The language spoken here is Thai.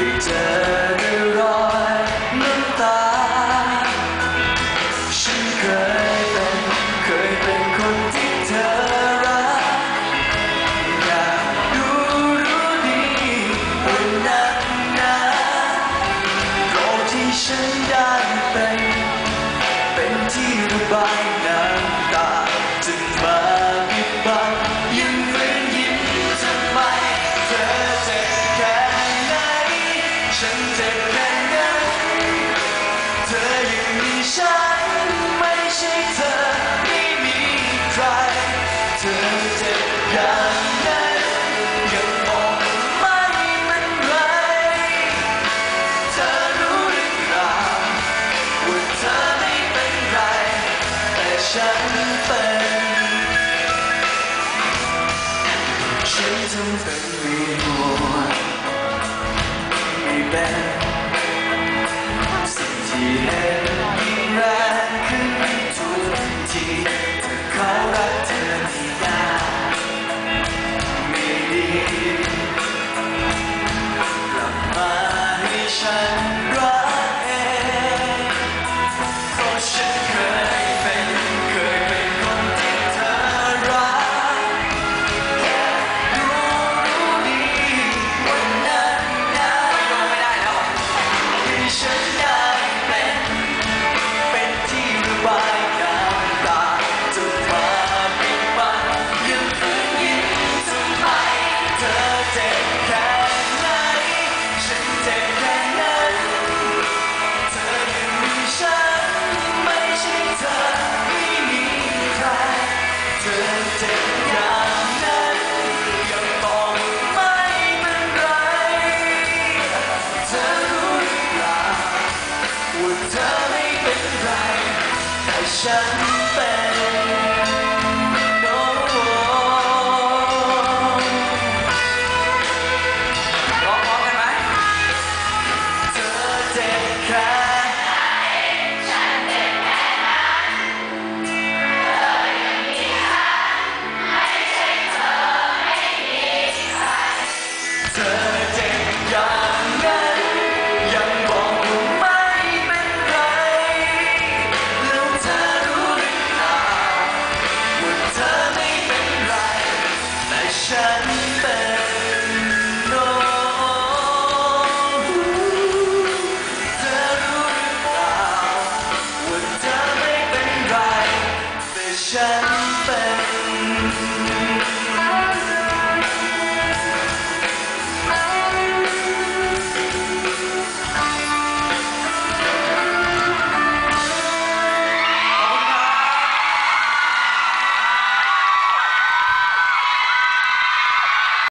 eternity. เธอจะยังไงนยังบอกไม่เป็นไรเธอรู้หรือเปล่าว่าเธอไม่เป็นไร แต่ฉันเป็น ฉันจำเป็นมีหัวมีแบน sunshine. Russian fan. shine.